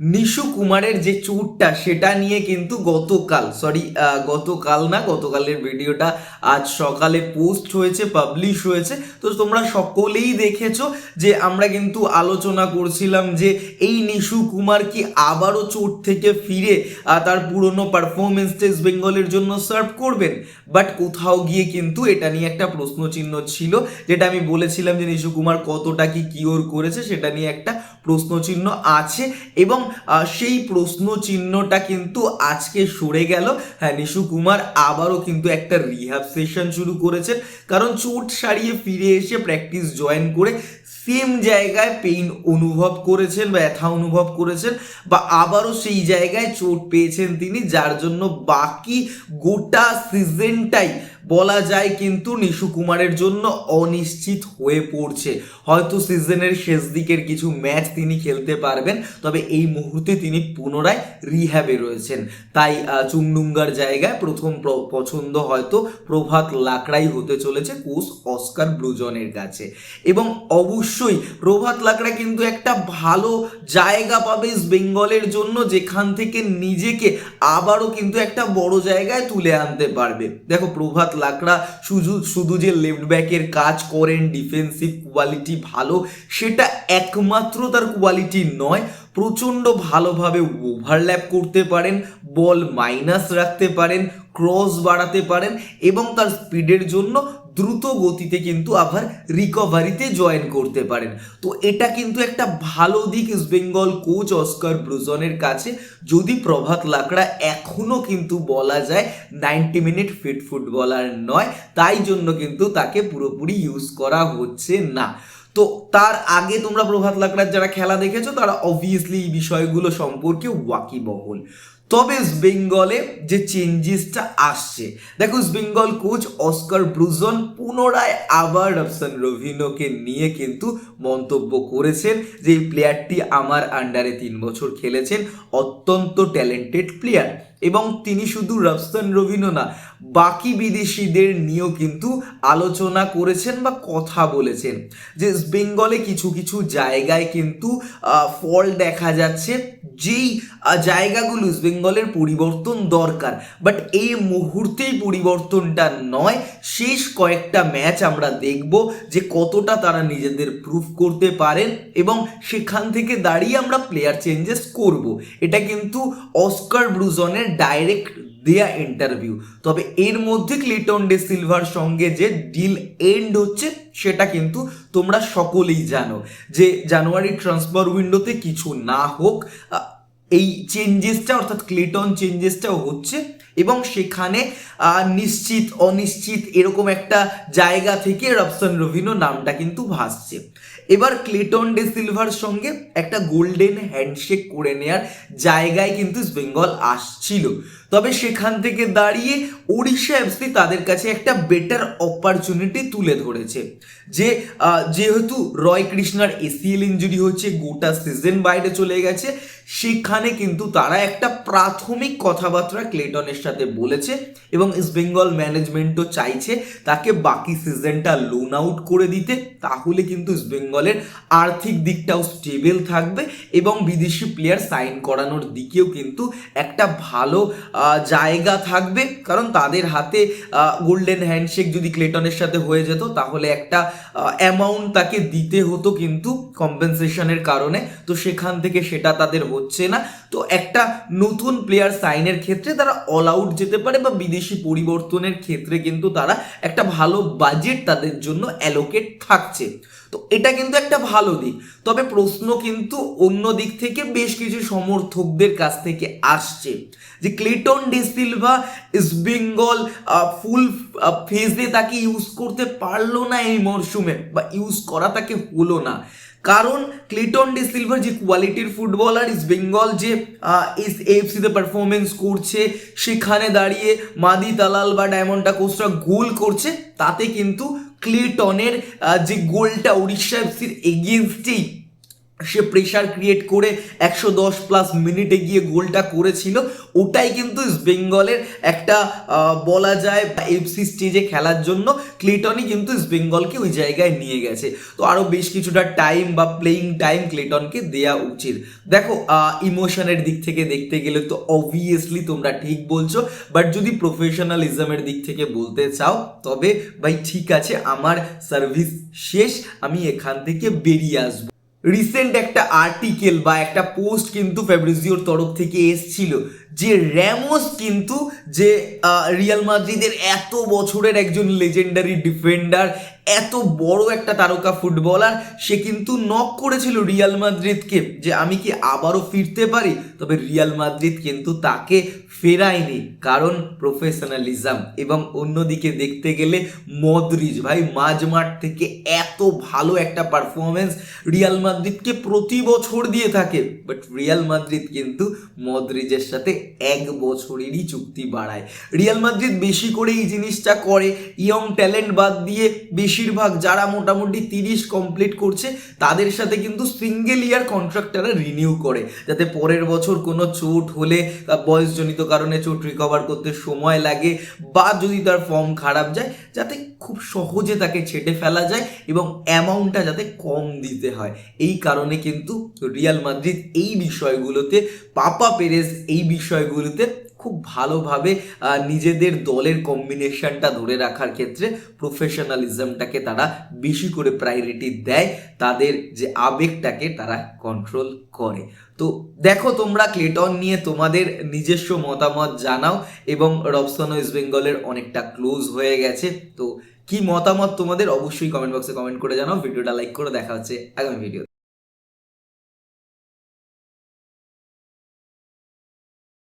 নিশু কুমারের যে চুটটা সেটা নিয়ে কিন্তু গতকাল সরি গতকাল না, গতকালের ভিডিওটা আজ সকালে পোস্ট হয়েছে পাবলিশ হয়েছে। তো তোমরা সকলেই দেখেছ যে আমরা কিন্তু আলোচনা করছিলাম যে এই নিশু কুমার কি আবারও চোট থেকে ফিরে তার পুরনো পারফরমেন্স টেস্ট বেঙ্গলের জন্য সার্ভ করবেন? বাট কোথাও গিয়ে কিন্তু এটা নিয়ে একটা প্রশ্নচিহ্ন ছিল, যেটা আমি বলেছিলাম যে নিশু কুমার কতটা কি কিওর করেছে, সেটা নিয়ে একটা প্রশ্নচিহ্ন আছে। এবং সেই প্রশ্ন চিহ্নটা কিন্তু আজকে সরে গেল। হ্যাঁ নিশু কুমার আবারও কিন্তু একটা রিহ্যাব সেশন শুরু করেছেন। কারণ চোট সারিয়ে ফিরে এসে প্র্যাকটিস জয়েন করে সেম জায়গায় পেইন অনুভব করেছেন বা ব্যথা অনুভব করেছেন বা আবারও সেই জায়গায় চোট পেয়েছেন তিনি, যার জন্য বাকি গোটা সিজনটাই বলা যায় কিন্তু নিশু কুমারের জন্য অনিশ্চিত হয়ে পড়ছে। হয়তো সিজনের শেষ দিকের কিছু ম্যাচ তিনি খেলতে পারবেন, তবে এই মুহূর্তে তিনি পুনরায় রিহ্যাবে রয়েছেন। তাই চুংডুঙ্গার জায়গায় প্রথম প্র- পছন্দ হয়তো প্রভাত লাকড়াই হতে চলেছে কোচ অস্কার ব্লুজনের কাছে। এবং অবশ্যই প্রভাত লাকড়া কিন্তু একটা ভালো জায়গা পাবে বেঙ্গলের জন্য, যেখান থেকে নিজেকে আবারও কিন্তু একটা বড় জায়গায় তুলে আনতে পারবে। দেখো, প্রভাত লাকড়া শুধু শুধু যে লেফট ব্যাকের কাজ করেন ডিফেন্সিভ কোয়ালিটি ভালো, সেটা একমাত্র তার কোয়ালিটি নয়, প্রচণ্ড ভালোভাবে ওভারল্যাপ করতে পারেন বল মাইনাস রাখতে পারেন ক্রস বাড়াতে পারেন এবং তার স্পিডের জন্য দ্রুত গতিতে কিন্তু আবার রিকভারিতে জয়েন করতে পারেন। তো এটা কিন্তু একটা ভালো দিক ইস্ট বেঙ্গল কোচ অস্কার ব্রুজনের কাছে। যদি প্রভাত লাকড়া এখনও কিন্তু বলা যায় নাইনটি মিনিট ফিট ফুটবলার নয়, তাই জন্য কিন্তু তাকে পুরোপুরি ইউজ করা হচ্ছে না। তো তার আগে তোমরা প্রভাত লাকড়ার যারা খেলা দেখেছ, তারা অবভিয়াসলি এই বিষয়গুলো সম্পর্কে ওয়াকিবহল। তবে বেঙ্গলে যে চেঞ্জেসটা আসছে, দেখো বেঙ্গল কোচ অস্কার ব্রুজন পুনরায় আবার রফসান রভিনোকে নিয়ে কিন্তু মন্তব্য করেছেন যে এই প্লেয়ারটি আমার আন্ডারে তিন বছর খেলেছেন, অত্যন্ত ট্যালেন্টেড প্লেয়ার এবং তিনি শুধু রফসান রভিনো না বাকি বিদেশিদের নিয়েও কিন্তু আলোচনা করেছেন বা কথা বলেছেন। যে বেঙ্গলে কিছু কিছু জায়গায় কিন্তু ফল দেখা যাচ্ছে। যেই জায়গাগুলো বেঙ্গলের পরিবর্তন দরকার। বাট এই মুহূর্তেই পরিবর্তনটা নয়। শেষ কয়েকটা ম্যাচ আমরা দেখব যে কতটা তারা নিজেদের প্রুফ করতে পারেন এবং সেখান থেকে দাঁড়িয়ে আমরা প্লেয়ার চেঞ্জেস করব। এটা কিন্তু অস্কার ব্রুজনের ডাইরেক্ট দেয়া ইন্টারভিউ তবে এর মধ্যে ক্লিটন ডে সিলভার সঙ্গে যে ডিল এন্ড হচ্ছে, সেটা কিন্তু তোমরা সকলেই জানো। যে জানুয়ারি ট্রান্সফার উইন্ডোতে কিছু না হোক এই চেঞ্জেসটা অর্থাৎ ক্লিটন চেঞ্জেসটাও হচ্ছে এবং সেখানে নিশ্চিত, অনিশ্চিত এরকম একটা জায়গা থেকে রবসন রভিনো নামটা কিন্তু ভাসছে। এবার ক্লিটন ডে সিলভার সঙ্গে একটা গোল্ডেন হ্যান্ডশেক করে নেয়ার জায়গায় কিন্তু বেঙ্গল আসছিল। তবে সেখান থেকে দাঁড়িয়ে ওড়িশা এফসি তাদের কাছে একটা বেটার অপরচুনিটি তুলে ধরেছে। যে যেহেতু রয় কৃষ্ণার এসিএল ইঞ্জুরি হচ্ছে, গোটা সিজন বাইরে চলে গেছে, সেখানে কিন্তু তারা একটা প্রাথমিক কথাবার্তা ক্লেটনের সাথে বলেছে এবং ইস্ট বেঙ্গল ম্যানেজমেন্টও চাইছে তাকে বাকি সিজনটা লোন আউট করে দিতে। তাহলে কিন্তু ইস্ট বেঙ্গলের আর্থিক দিকটাও স্টেবল থাকবে এবং বিদেশি প্লেয়ার সাইন করানোর দিকেও কিন্তু একটা ভালো জায়গা থাকবে। কারণ তাদের হাতে গোল্ডেন হ্যান্ডশেক যদি ক্লেটনের সাথে হয়ে যেত, তাহলে একটা অ্যামাউন্ট তাকে দিতে হতো কিন্তু কম্পেনসেশনের কারণে। তো সেখান থেকে সেটা তাদের হচ্ছে না। তো একটা নতুন প্লেয়ার সাইনের ক্ষেত্রে তারা অল আউট যেতে পারে বা বিদেশি পরিবর্তনের ক্ষেত্রে কিন্তু তারা একটা ভালো বাজেট তাদের জন্য অ্যালোকেট থাকছে। তো এটা কিন্তু একটা ভালো দিক। তবে প্রশ্ন কিন্তু অন্য দিক থেকে বেশ কিছু সমর্থকদের কাছ থেকে আসছে যে Cleiton de Silva East Bengal full ফেজে তাকে ইউজ করতে পারল না এই মরশুমে বা ইউজ করা তাকে হলো না। কারণ ক্লিটন ডে সিলভার যে কোয়ালিটির ফুটবলার ইস্ট বেঙ্গল যে এফসিতে পারফরমেন্স করছে, সেখানে দাঁড়িয়ে মাদি দালাল বা ডায়মন্ডটা কোচরা গোল করছে, তাতে কিন্তু ক্লিটনের যে গোলটা উড়িষ্যা এফসির এগেনস্টেই সে প্রেশার ক্রিয়েট করে একশো দশ প্লাস মিনিটে গিয়ে গোলটা করেছিল। ওটাই কিন্তু ইস্ট বেঙ্গলের একটা বলা যায় এফসি স্টেজে খেলার জন্য ক্লেটনই কিন্তু ইস্ট বেঙ্গলকে ওই জায়গায় নিয়ে গেছে। তো আরও বেশ কিছুটা টাইম বা প্লেইং টাইম ক্লেটনকে দেওয়া উচিত। দেখো ইমোশনের দিক থেকে দেখতে গেলে তো অবভিয়াসলি তোমরা ঠিক বলছো বাট যদি প্রফেশনালিজমের দিক থেকে বলতে চাও, তবে ভাই ঠিক আছে, আমার সার্ভিস শেষ, আমি এখান থেকে বেরিয়ে আসব। রিসেন্ট একটা আর্টিকেল বা একটা পোস্ট কিন্তু ফেব্রিজিওর তরফ থেকে এসছিল। যে র্যামোস কিন্তু যে রিয়াল মাদ্রিদের এত বছরের একজন লেজেন্ডারি ডিফেন্ডার এত বড় একটা তারকা ফুটবলার সে কিন্তু নক করেছিল রিয়াল মাদ্রিদকে যে আমি কি আবারও ফিরতে পারি? তবে রিয়াল মাদ্রিদ কিন্তু তাকে ফেরায়নি কারণ প্রফেশনালিজম এবং অন্যদিকে দেখতে গেলে মদরিজ ভাই মাঝ মাঠ থেকে এত ভালো একটা পারফরমেন্স রিয়াল মাদ্রিদকে প্রতি বছর দিয়ে থাকে। বাট রিয়াল মাদ্রিদ কিন্তু মদরিজের সাথে এক বছরেরই চুক্তি বাড়ায়। রিয়াল মাদ্রিদ বেশি করে এই জিনিসটা করে। ইয়ং ট্যালেন্ট বাদ দিয়ে বেশিরভাগ যারা মোটামুটি তিরিশ কমপ্লিট করছে, তাদের সাথে কিন্তু সিঙ্গেল ইয়ার কন্ট্রাক্ট রিনিউ করে। যাতে পরের বছর কোনো চোট হলে বয়সজনিত কারণে চোট রিকভার করতে সময় লাগে, বা যদি তার ফর্ম খারাপ যায়, যাতে খুব সহজে তাকে ছেটে ফেলা যায়, এবং অ্যামাউন্টটা যাতে কম দিতে হয়। এই কারণে কিন্তু রিয়াল মাদ্রিদ এই বিষয়গুলোতে পাপা পেরেস এই বিষয়গুলোতে খুব ভালোভাবে নিজেদের দলের কম্বিনেশনটা ধরে রাখার ক্ষেত্রে প্রফেশনালিজমটাকে তারা বেশি করে প্রায়োরিটি দেয়, তাদের যে আবেগটাকে তারা কন্ট্রোল করে। তো দেখো তোমরা ক্লেটন নিয়ে তোমাদের নিজস্ব মতামত জানাও এবং রবসন ওয়েস্ট বেঙ্গলের অনেকটা ক্লোজ হয়ে গেছে। তো কি মতামত তোমাদের অবশ্যই কমেন্ট বক্সে কমেন্ট করে জানাও। ভিডিওটা লাইক করে দেখা হচ্ছে আগামী ভিডিও